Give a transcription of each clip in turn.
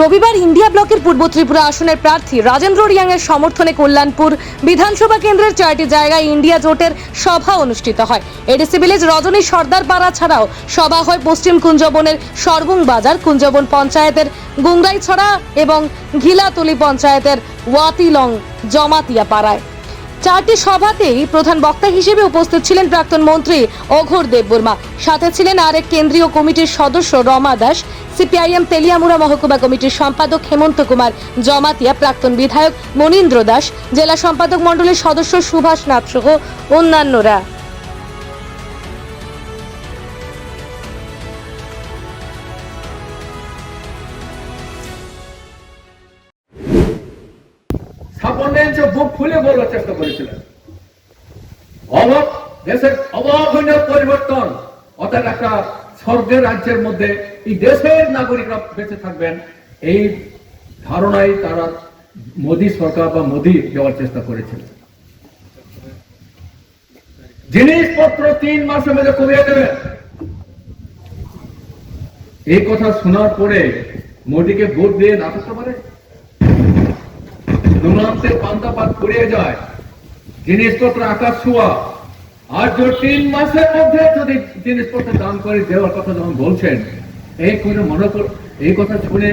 রবিবার ইন্ডিয়া ব্লকের পূর্ব ত্রিপুরা আসনের প্রার্থী রাজেন্দ্র রিয়াং এর সমর্থনে কল্যাণপুর বিধানসভা কেন্দ্রের চারটি জায়গায় ইন্ডিয়া জোটের সভা অনুষ্ঠিত হয়। এডিসি ভিলেজ রজনী সর্দার পাড়া ছাড়াও সভা হয় পশ্চিম কুঞ্জবনের সর্বং বাজার, কুঞ্জবন পঞ্চায়েতের গুংরাইছড়া এবং ঘিলাতলি পঞ্চায়েতের ওয়াতিলং জমাতিয়া পাড়ায়। চারটি সভাতেই প্রধান বক্তা হিসেবে উপস্থিত ছিলেন প্রাক্তন মন্ত্রী অঘোর দেববর্মা সাথে ছিলেন আরেক কেন্দ্রীয় কমিটির সদস্য রমা দাস, সিপিআইএম তেলিয়ামুড়া মহকুমা কমিটির সম্পাদক হেমন্ত কুমার, জমাতিয়া প্রাক্তন বিধায়ক মনীন্দ্র দাস, জেলা সম্পাদক মণ্ডলীর সদস্য সুভাষ নাথ সহ অন্যান্যরা। সাফল্য বুক খুলে বলার চেষ্টা করেছিলেন। অভাব দেশের অভাবনীয় পরিবর্তন, অর্থাৎ একটা স্বর্গের রাজ্যের মধ্যে এই দেশের নাগরিকরা বেঁচে থাকবেন, এই ধারণায় তারা মোদী সরকার বা মোদী দেওয়ার চেষ্টা করেছিলেন জিনিসপত্র তিন মাসের মধ্যে কমিয়ে দেবেন। এই কথা শোনার পরে মোদীকে ভোট দিয়ে না থাকতে পারে? দুর্নান্তের পান্তাপাত ফুরিয়ে যায়। জিনিসপত্র আকাশ ছোঁয়া, আর যদি তিন মাসের মধ্যে যদি জিনিসপত্র দাম করে দেওয়ার কথা যখন বলছেন, এই করে মনে কর এই কথা শুনে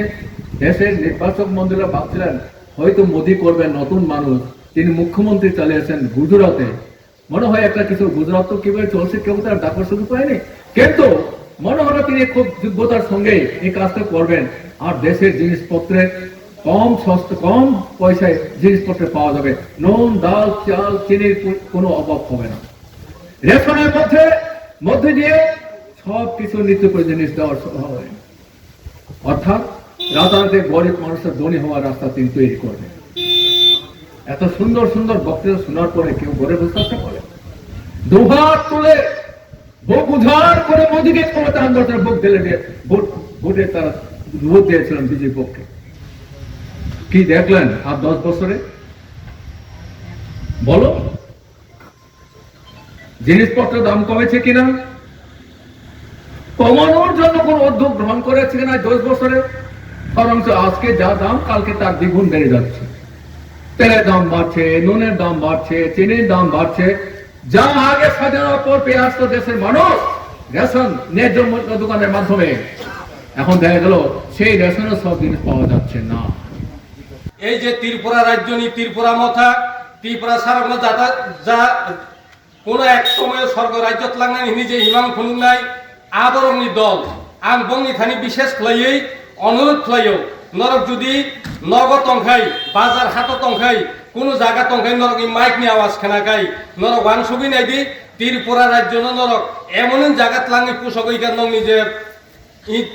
দেশের নির্বাচক মন্ত্রীরা ভাবছিলেন, হয়তো মোদী করবেন নতুন মানুষ। তিনি মুখ্যমন্ত্রী চালিয়েছেন গুজরাটে। মনে হয় একটা কিছু গুজরাট তো কীভাবে চলছে, কেউ তার ডাকার শুরু পায়নি কিন্তু মনে হলো তিনি খুব যোগ্যতার সঙ্গে এই কাজটা করবেন। আর দেশের জিনিসপত্রের কম, সস্তা, কম পয়সায় জিনিসপত্র পাওয়া যাবে। নুন, ডাল, চাল, চিনির কোনো অভাব হবে না। রেশনের মধ্যে মধ্যে দিয়ে সব কিছু নিত্য জিনিস দেওয়ার হবে অর্থাৎ রাতারাতি গরিব মানুষের ধনী হওয়ার রাস্তা তিনি তৈরি করবেন। এত সুন্দর সুন্দর বক্তৃতা শোনার পরে কেউ গড়ে বসতে করে? দুহাত তুলে বুক উধার করে মোদীকে ক্ষমতা আন্দোলনের বুক ঢেলে দিয়ে ভোটে তারা ভোট দিয়েছিলেন বিজেপি পক্ষে। কি দেখলেন আর দশ বছরে? বলো। জিনিসপত্র দাম কমেছে কিনা? কমানোর জন্য কোন উদ্যোগ গ্রহণ করেছে কিনা দশ বছরে? বরং আজকে যা দাম, কালকে তার দ্বিগুণ বেড়ে যাচ্ছে। তেলের দাম বাড়ছে, নুনের দাম বাড়ছে, চিনির দাম বাড়ছে। যা আগে সাজানোর পর পেয়ে আসতো দেশের মানুষ, রেশন, ন্যায্য দোকানের মাধ্যমে। এখন দেখা গেল সেই রেশনের সব জিনিস পাওয়া যাচ্ছে না। এই যে ত্রিপুরা রাজ্যনি ত্রিপুরা মথা, ত্রিপুরা সারা যাতা যা কোন এক সময় স্বর্গ রাজ্যত লাগানি নিজে হিমাং খুলুং নাই আবরণনি দল। আং বংনি থানি বিশেষ খাইयै অনুরোধ খাইও নরক যদি নগদ টংখাই, বাজার হাত টংখাই, কোন জায়গা টংখাই, নরক মাইক নি আওয়াজ খানাকাই নরক ওয়ান সুবি নাই দি, ত্রিপুরা রাজ্য ন নরক। এমন জায়গাত লাঙি পুষকইকা নংনি যে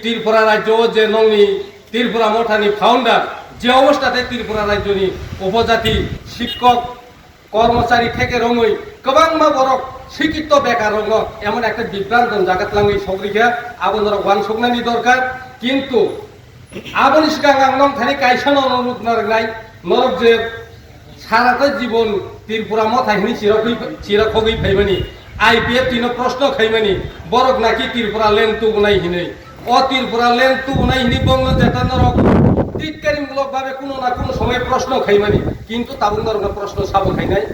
ত্রিপুরা রাজ্য যে নংনি ত্রিপুরা মঠানি ফাউন্ডার যে অবস্থাতে ত্রিপুরা রাজ্যনি উপজাতি, শিক্ষক, কর্মচারী থেকে রঙই গোबांबा বরক শিক্ষিত বেকার রঙ। এমন একটা বিভ্রান্ত জাগাত লাঙি সগরিখা আবনর ওয়ান সগনানি দরকার। কিন্তু আবনি সিগাং থানি কাইসান অনুরোধ নারগাই নরক যে সারাটা জীবন ত্রিপুরা মথাহিনি চিরকই চিরখগই ফাইমানি আইপিএফ তিন প্রশ্ন খাইমানি। বরক নাকি ত্রিপুরা লেন তু নাই হিনে। অ ত্রিপুরা লেন তু নাই হিনি বঙ্গ যেটা নরক। টিটকারিমূলক ভাবে কোনো না কোনো সময় প্রশ্ন খাই খাইমানি কিন্তু তাবুন্দর প্রশ্ন সাবু খাই নাই।